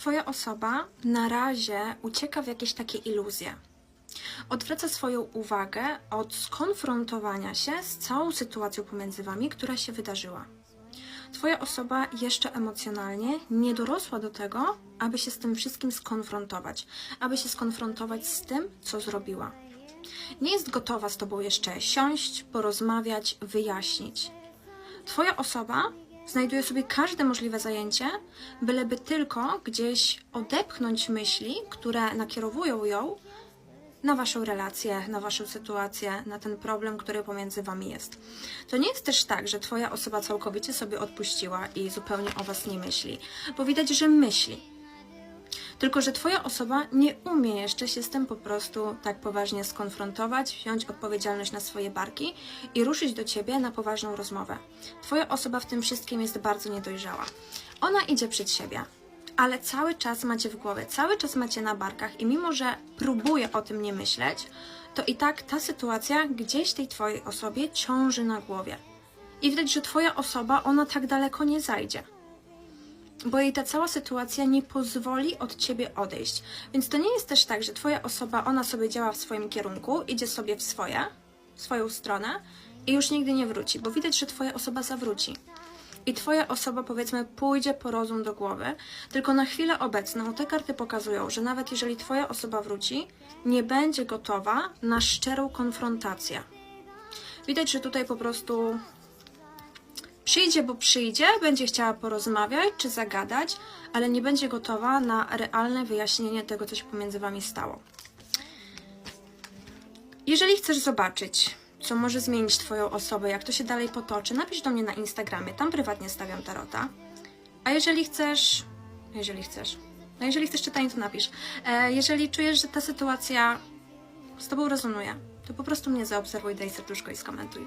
Twoja osoba na razie ucieka w jakieś takie iluzje. Odwraca swoją uwagę od skonfrontowania się z całą sytuacją pomiędzy Wami, która się wydarzyła. Twoja osoba jeszcze emocjonalnie nie dorosła do tego, aby się z tym wszystkim skonfrontować, aby się skonfrontować z tym, co zrobiła. Nie jest gotowa z Tobą jeszcze siąść, porozmawiać, wyjaśnić. Twoja osoba znajduje sobie każde możliwe zajęcie, byleby tylko gdzieś odepchnąć myśli, które nakierowują ją na waszą relację, na waszą sytuację, na ten problem, który pomiędzy wami jest. To nie jest też tak, że twoja osoba całkowicie sobie odpuściła i zupełnie o was nie myśli, bo widać, że myśli. Tylko, że twoja osoba nie umie jeszcze się z tym po prostu tak poważnie skonfrontować, wziąć odpowiedzialność na swoje barki i ruszyć do ciebie na poważną rozmowę. Twoja osoba w tym wszystkim jest bardzo niedojrzała. Ona idzie przed siebie, ale cały czas macie w głowie, cały czas macie na barkach i mimo, że próbuje o tym nie myśleć, to i tak ta sytuacja gdzieś tej twojej osobie ciąży na głowie. I widać, że twoja osoba, ona tak daleko nie zajdzie bo jej ta cała sytuacja nie pozwoli od ciebie odejść. Więc to nie jest też tak, że twoja osoba, ona sobie działa w swoim kierunku, idzie sobie w swoje, w swoją stronę i już nigdy nie wróci, bo widać, że twoja osoba zawróci. I twoja osoba, powiedzmy, pójdzie po rozum do głowy, tylko na chwilę obecną te karty pokazują, że nawet jeżeli twoja osoba wróci, nie będzie gotowa na szczerą konfrontację. Widać, że tutaj po prostu Przyjdzie, bo przyjdzie, będzie chciała porozmawiać czy zagadać, ale nie będzie gotowa na realne wyjaśnienie tego, co się pomiędzy Wami stało. Jeżeli chcesz zobaczyć, co może zmienić Twoją osobę, jak to się dalej potoczy, napisz do mnie na Instagramie, tam prywatnie stawiam tarota. A jeżeli chcesz, jeżeli chcesz, no jeżeli chcesz czytanie, to napisz. E, jeżeli czujesz, że ta sytuacja z Tobą rezonuje, to po prostu mnie zaobserwuj, daj serduszko i skomentuj.